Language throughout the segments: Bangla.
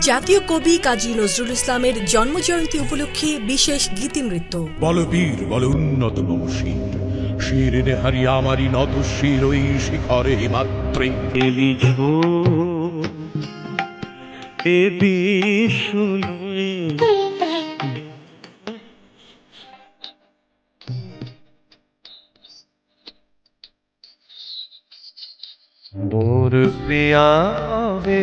জাতীয় কবি কাজী নজরুল ইসলামের জন্মজয়ন্তী উপলক্ষে বিশেষ গীতিনৃত্য বল বীর বল উন্নত মম শির শির এনে হারি আমারই নত শির ওই শিখরে মাত্রে মোর প্রিয়াবে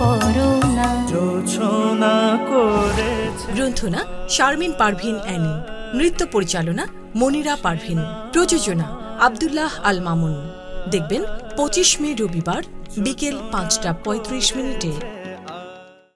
বরণা। জোছনা করেছে। গ্রন্থনা শারমিন পারভিন অ্যানি। নৃত্য পরিচালনা মনিরা পারভিন। প্রযোজনা আবদুল্লাহ আল মামুন। দেখবেন পঁচিশ মে রবিবার বিকেল পাঁচটা পঁয়ত্রিশ মিনিটে।